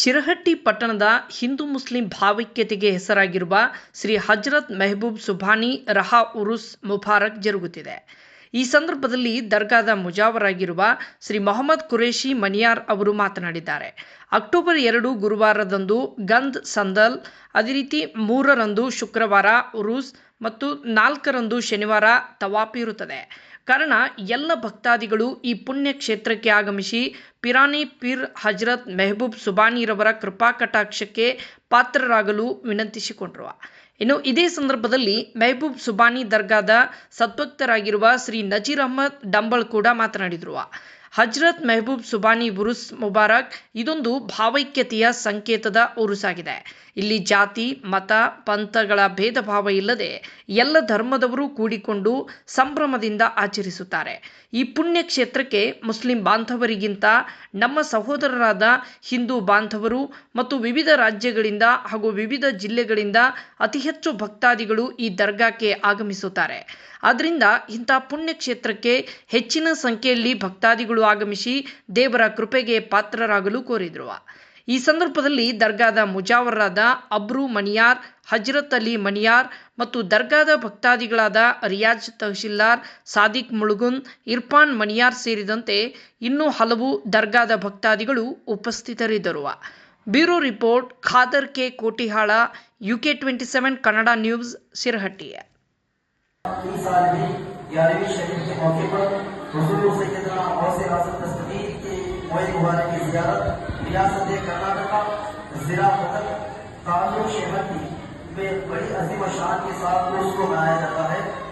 ಶಿರಹಟ್ಟಿ ಪಟ್ಟಣದ ಹಿಂದೂ ಮುಸ್ಲಿಂ ಭಾವೈಕ್ಯತೆಗೆ ಹೆಸರಾಗಿರುವ ಶ್ರೀ ಹಜರತ್ ಮೆಹಬೂಬ್ ಸುಭಾನಿ ರಹಾ ಉರುಸ್ ಮುಬಾರಕ್ ಜರುಗುತ್ತಿದೆ. ಈ ಸಂದರ್ಭದಲ್ಲಿ ದರ್ಗಾದ ಮುಜಾವರಾಗಿರುವ ಶ್ರೀ ಮೊಹಮ್ಮದ್ ಕುರೇಶಿ ಮನಿಯಾರ್ ಅವರು ಮಾತನಾಡಿದ್ದಾರೆ. ಅಕ್ಟೋಬರ್ ಎರಡು ಗುರುವಾರದಂದು ಗಂದ್ ಸಂದಲ್, ಅದೇ ರೀತಿ ಮೂರರಂದು ಶುಕ್ರವಾರ ಉರುಸ್ ಮತ್ತು ನಾಲ್ಕರಂದು ಶನಿವಾರ ತವಾಪಿರುತ್ತದೆ ಇರುತ್ತದೆ. ಕಾರಣ, ಎಲ್ಲ ಭಕ್ತಾದಿಗಳು ಈ ಪುಣ್ಯ ಕ್ಷೇತ್ರಕ್ಕೆ ಆಗಮಿಸಿ ಪಿರಾನಿ ಪೀರ್ ಹಜರತ್ ಮೆಹಬೂಬ್ ಸುಬಾನಿರವರ ಕೃಪಾ ಕಟಾಕ್ಷಕ್ಕೆ ಪಾತ್ರರಾಗಲು ವಿನಂತಿಸಿಕೊಂಡರು. ಇನ್ನು ಇದೇ ಸಂದರ್ಭದಲ್ಲಿ ಮೆಹಬೂಬ್ ಸುಬಾನಿ ದರ್ಗಾದ ಸದ್ಭಕ್ತರಾಗಿರುವ ಶ್ರೀ ನಜೀರ್ ಅಹಮದ್ ಡಂಬಳ್ ಕೂಡ ಮಾತನಾಡಿದರು. ಹಜ್ರತ್ ಮೆಹಬೂಬ್ ಸುಬಾನಿ ಬುರುಸ್ ಮುಬಾರಕ್ ಇದೊಂದು ಭಾವೈಕ್ಯತೆಯ ಸಂಕೇತದ ಉರುಸಾಗಿದೆ. ಇಲ್ಲಿ ಜಾತಿ, ಮತ, ಪಂಥಗಳ ಭೇದ ಭಾವ ಇಲ್ಲದೆ ಎಲ್ಲ ಧರ್ಮದವರು ಕೂಡಿಕೊಂಡು ಸಂಭ್ರಮದಿಂದ ಆಚರಿಸುತ್ತಾರೆ. ಈ ಪುಣ್ಯ ಕ್ಷೇತ್ರಕ್ಕೆ ಮುಸ್ಲಿಂ ಬಾಂಧವರಿಗಿಂತ ನಮ್ಮ ಸಹೋದರರಾದ ಹಿಂದೂ ಬಾಂಧವರು ಮತ್ತು ವಿವಿಧ ರಾಜ್ಯಗಳಿಂದ ಹಾಗೂ ವಿವಿಧ ಜಿಲ್ಲೆಗಳಿಂದ ಅತಿ ಹೆಚ್ಚು ಭಕ್ತಾದಿಗಳು ಈ ದರ್ಗಾಕ್ಕೆ ಆಗಮಿಸುತ್ತಾರೆ. ಆದ್ದರಿಂದ ಇಂಥ ಪುಣ್ಯ ಕ್ಷೇತ್ರಕ್ಕೆ ಹೆಚ್ಚಿನ ಸಂಖ್ಯೆಯಲ್ಲಿ ಭಕ್ತಾದಿಗಳು ಆಗಮಿಸಿ ದೇವರ ಕೃಪೆಗೆ ಪಾತ್ರರಾಗಲು ಕೋರಿದರು. ಈ ಸಂದರ್ಭದಲ್ಲಿ ದರ್ಗಾದ ಮುಜಾವರಾದ ಅಬ್ರು ಮಣಿಯಾರ್ ಹಜರತ್ ಅಲಿ ಮಣಿಯಾರ್ ಮತ್ತು ದರ್ಗಾದ ಭಕ್ತಾದಿಗಳಾದ ರಿಯಾಜ್ ತಹಶೀಲ್ದಾರ್ ಸಾದಿಕ್ ಮುಳುಗುನ್, ಇರ್ಫಾನ್ ಮಣಿಯಾರ್ ಸೇರಿದಂತೆ ಇನ್ನೂ ಹಲವು ದರ್ಗಾದ ಭಕ್ತಾದಿಗಳು ಉಪಸ್ಥಿತರಿದ್ದರು. Bureau report, Khadar K Kotihal, UK twenty seven, Kannada news, Sirahatti. حضور سیدنا غوث اعظم تصویر کی موئی مبارک کی زیارت، ریاست کرناٹکا، ضلع مدد تعلق شہر کی، میں بڑی عظیم شان کے ساتھ اس کو منایا جاتا ہے۔